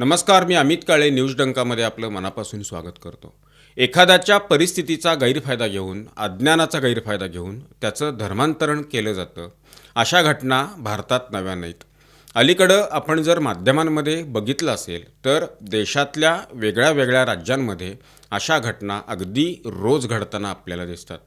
नमस्कार मी अमित काळे न्यूज डंकामध्ये आपलं मनापासून स्वागत करतो. एखाद्याच्या परिस्थितीचा गैरफायदा घेऊन अज्ञानाचा गैरफायदा घेऊन त्याचं धर्मांतरण केलं जातं अशा घटना भारतात नव्या नाहीत. अलीकडं आपण जर माध्यमांमध्ये बघितलं असेल तर देशातल्या वेगळ्या वेगळ्या राज्यांमध्ये अशा घटना अगदी रोज घडताना आपल्याला दिसतात.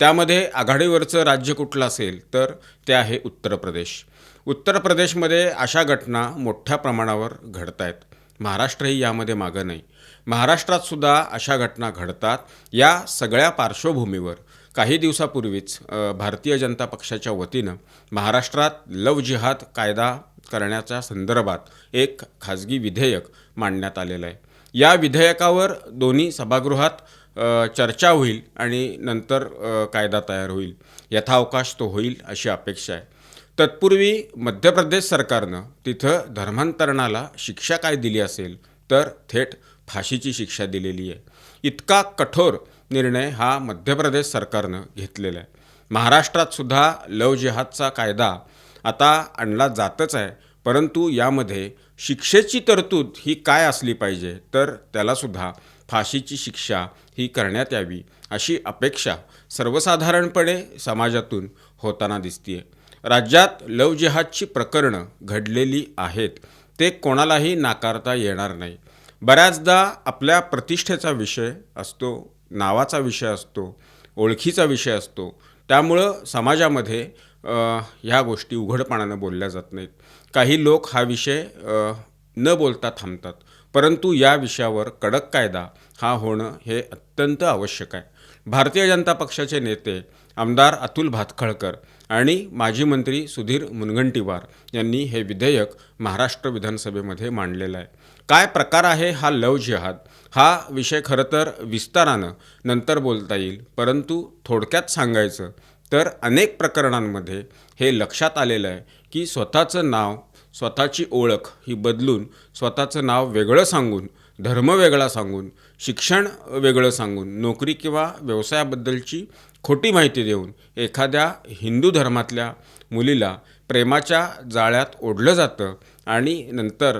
त्यामध्ये आघाडीवरचं राज्य कुठलं असेल तर ते आहे उत्तर प्रदेश. उत्तर प्रदेशमध्ये अशा घटना मोठ्या प्रमाणावर घडत आहेत महाराष्ट्रही यामध्ये मागं नाही. महाराष्ट्रात सुद्धा अशा घटना घडतात या सगळ्या पार्श्वभूमीवर. काही दिवसापूर्वीच भारतीय जनता पक्षाच्या वतीनं महाराष्ट्रात लव जिहाद कायदा करण्याच्या संदर्भात एक खाजगी विधेयक मांडण्यात आलेलं आहे. या विधेयकावर दोन्ही सभागृहात चर्चा होईल आणि नंतर कायदा तयार होईल. यथावकाश तो होईल अशी अपेक्षा आहे. तत्पूर्वी मध्य प्रदेश सरकारनं तिथं धर्मांतरणाला शिक्षा काय दिली असेल तर थेट फाशीची शिक्षा दिलेली आहे. इतका कठोर निर्णय हा मध्य प्रदेश सरकारनं घेतलेला आहे. महाराष्ट्रात सुद्धा लव जिहादचा कायदा आता आणला जातच आहे परंतु यामध्ये शिक्षेची तरतूद ही काय असली पाहिजे तर त्यालासुद्धा फाशीची शिक्षा ही करण्यात यावी अशी अपेक्षा सर्वसाधारणपणे समाजातून होताना दिसते आहे राज्यात लव जिहादची प्रकरणं घडलेली आहेत. ते कोणालाही नाकारता येणार नाही. बऱ्याचदा आपल्या प्रतिष्ठेचा विषय असतो नावाचा विषय असतो ओळखीचा विषय असतो. त्यामुळं समाजामध्ये ह्या गोष्टी उघडपणानं बोलल्या जात नाहीत. काही लोक हा विषय न बोलता थांबतात. परंतु या विषयावर कडक कायदा हा होणं हे अत्यंत आवश्यक आहे. भारतीय जनता पक्षाचे नेते आमदार अतुल भातखळकर आणि माजी मंत्री सुधीर मुनगंटीवार यांनी हे विधेयक महाराष्ट्र विधानसभेमध्ये मांडलेलं आहे. काय प्रकार आहे हा लव जिहाद? हा विषय खरं तर विस्तारानं नंतर बोलता येईल परंतु थोडक्यात सांगायचं तर अनेक प्रकरणांमध्ये हे लक्षात आलेलं आहे की स्वतःचं नाव स्वतःची ओळख ही बदलून स्वतःचं नाव वेगळं सांगून धर्म वेगळा सांगून शिक्षण वेगळं सांगून नोकरी किंवा व्यवसायाबद्दलची खोटी माहिती देऊन एखाद्या हिंदू धर्मातल्या मुलीला प्रेमाच्या जाळ्यात ओढलं जातं आणि नंतर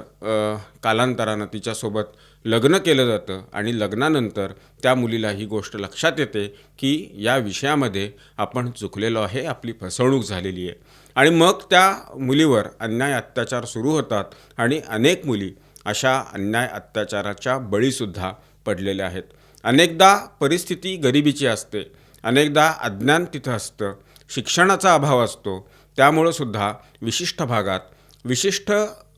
कालांतरानं तिच्यासोबत लग्न केलं जातं आणि लग्नानंतर त्या मुलीला ही गोष्ट लक्षात येते की या विषयामध्ये आपण चुकलेलो आहे आपली फसवणूक झालेली आहे. आणि मग त्या मुलीवर अन्याय अत्याचार सुरू होतात आणि अनेक मुली अशा अन्याय अत्याचाराच्या बळीसुद्धा पडलेल्या आहेत. अनेकदा परिस्थिती गरिबीची असते. अनेकदा अज्ञान तिथं असतं. शिक्षणाचा अभाव असतो. त्यामुळं सुद्धा विशिष्ट भागात विशिष्ट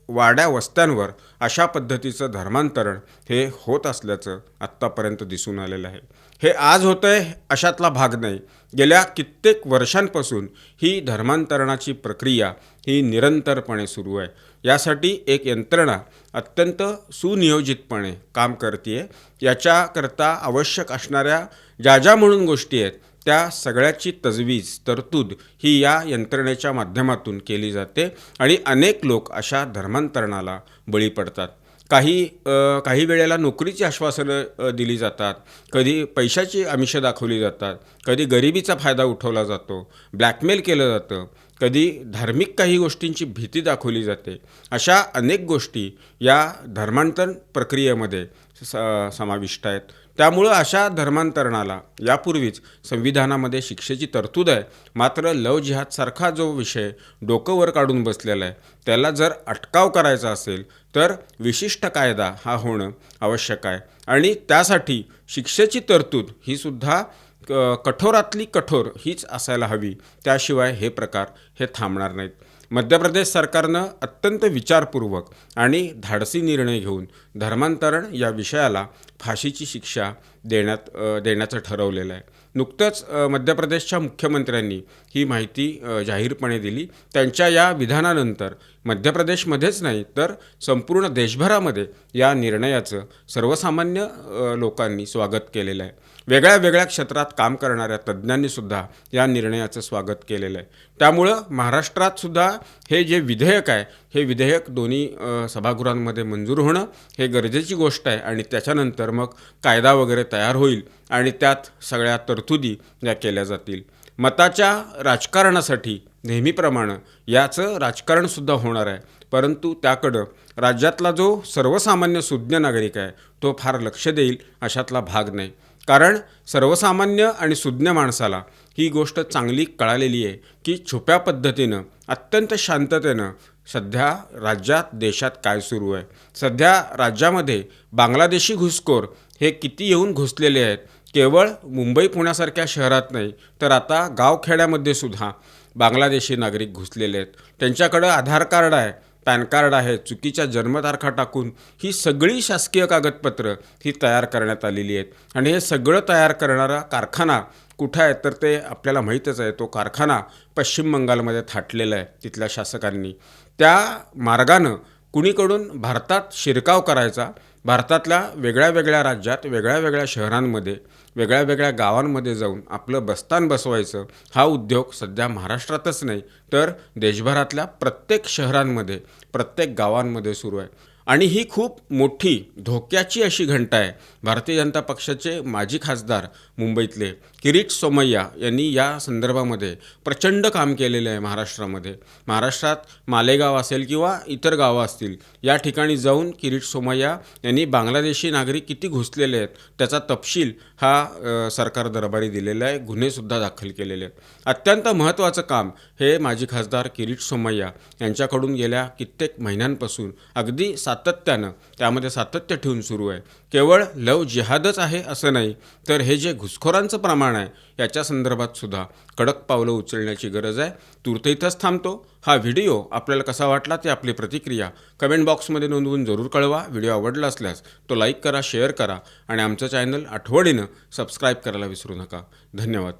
वाड्या वस्त्यांवर अशा पद्धतीचं धर्मांतरण हे होत असल्याचं आत्तापर्यंत दिसून आलेलं आहे. हे आज होतं आहे अशातला भाग नाही. गेल्या कित्येक वर्षांपासून ही धर्मांतरणाची प्रक्रिया ही निरंतरपणे सुरू आहे. यासाठी एक यंत्रणा अत्यंत सुनियोजितपणे काम करते याच्याकरता आवश्यक असणाऱ्या ज्या ज्या म्हणून गोष्टी आहेत त्या सगळ्याची तजवीज तरतूद ही या यंत्रणेच्या माध्यमातून केली जाते आणि अनेक लोक अशा धर्मांतरणाला बळी पडतात. काही काही वेळेला नोकरीची आश्वासनं दिली जातात कधी पैशाची आमिषं दाखवली जातात कधी गरिबीचा फायदा उठवला जातो ब्लॅकमेल केलं जातं कधी धार्मिक काही गोष्टींची भीती दाखवली जाते. अशा अनेक गोष्टी या धर्मांतरण प्रक्रियेमध्ये स समाविष्ट आहेत. त्यामुळं अशा धर्मांतरणाला यापूर्वीच संविधानामध्ये शिक्षेची तरतूद आहे. मात्र लव जिहादसारखा जो विषय डोकं वर काढून बसलेला आहे त्याला जर अटकाव करायचा असेल तर विशिष्ट कायदा हा होणं आवश्यक आहे. आणि त्यासाठी शिक्षेची तरतूद ही सुद्धा कठोरातली कठोर हीच असायला हवी. त्याशिवाय हे प्रकार हे थांबणार नाहीत. मध्य प्रदेश सरकारनं अत्यंत विचारपूर्वक आणि धाडसी निर्णय घेऊन धर्मांतरण या विषयाला फाशीची शिक्षा देण्यात देण्याचं ठरवलेलं आहे. नुकतंच मध्य प्रदेशच्या मुख्यमंत्र्यांनी ही माहिती जाहीरपणे दिली. त्यांच्या या विधानानंतर मध्य प्रदेशमध्येच नाही तर संपूर्ण देशभरामध्ये या निर्णयाचं सर्वसामान्य लोकांनी स्वागत केलेलं आहे. वेगळ्या वेगळ्या क्षेत्रात काम करणाऱ्या तज्ज्ञांनीसुद्धा या निर्णयाचं स्वागत केलेलं आहे. त्यामुळं महाराष्ट्रातसुद्धा हे जे विधेयक आहे हे विधेयक दोन्ही सभागृहांमध्ये मंजूर होणं हे गरजेची गोष्ट आहे आणि त्याच्यानंतर मग कायदा वगैरे तयार होईल आणि त्यात सगळ्या तरतुदी या केल्या जातील. मताच्या राजकारणासाठी नेहमीप्रमाणे याचं राजकारणसुद्धा होणार आहे. परंतु त्याकडं राज्यातला जो सर्वसामान्य सुज्ञ नागरिक आहे तो फार लक्ष देईल अशातला भाग नाही. कारण सर्वसामान्य आणि सुज्ञ माणसाला ही गोष्ट चांगली कळालेली आहे की छुप्या पद्धतीनं अत्यंत शांततेनं सध्या राज्यात देशात काय सुरू आहे. सध्या राज्यामध्ये बांगलादेशी घुसखोर हे किती येऊन घुसलेले आहेत केवळ मुंबई पुण्यासारख्या शहरात नाही तर आता गावखेड्यामध्ये सुद्धा बांगलादेशी नागरिक घुसलेले आहेत. त्यांच्याकडं आधार कार्ड आहे पॅन कार्ड आहे चुकीच्या जन्मतारखा टाकून ही सगळी शासकीय कागदपत्रं ही तयार करण्यात आलेली आहेत. आणि हे सगळं तयार करणारा कारखाना कुठं आहे तर ते आपल्याला माहीतच आहे. तो कारखाना पश्चिम बंगालमध्ये थाटलेला आहे तिथल्या शासकांनी. त्या मार्गानं कुणीकडून भारतात शिरकाव करायचा भारतातल्या वेगळ्या वेगळ्या राज्यात वेगळ्या वेगळ्या शहरांमध्ये वेगळ्या वेगळ्या गावांमध्ये जाऊन आपलं बस्तान बसवायचं हा उद्योग सध्या महाराष्ट्रातच नाही तर देशभरातल्या प्रत्येक शहरांमध्ये प्रत्येक गावांमध्ये सुरू आहे. आणि ही खूप मोठी धोक्याची अशी घंटा आहे. भारतीय जनता पक्षाचे माजी खासदार मुंबईतले किरीट सोमय्या यांनी या संदर्भामध्ये प्रचंड काम केलेलं आहे महाराष्ट्रामध्ये. महाराष्ट्रात मालेगाव असेल किंवा इतर गावं असतील या ठिकाणी जाऊन किरीट सोमय्या यांनी बांगलादेशी नागरिक किती घुसलेले आहेत त्याचा तपशील हा सरकार दरबारी दिलेला आहे गुन्हेसुद्धा दाखल केलेले आहेत. अत्यंत महत्त्वाचं काम हे माजी खासदार किरीट सोमय्या यांच्याकडून गेल्या कित्येक महिन्यांपासून अगदी सात सातत्यानं त्यामध्ये सातत्य ठेवून सुरू आहे. केवळ लव जिहादच आहे असं नाही तर हे जे घुसखोरांचं प्रमाण आहे याच्या संदर्भात सुद्धा कडक पावलं उचलण्याची गरज आहे. तूर्त इथंच थांबतो. हा व्हिडिओ आपल्याला कसा वाटला ते आपली प्रतिक्रिया कमेंट बॉक्समध्ये नोंदवून जरूर कळवा. व्हिडिओ आवडला असल्यास तो लाईक करा शेअर करा आणि आमचं चॅनल आठवडीनं सबस्क्राईब करायला विसरू नका. धन्यवाद.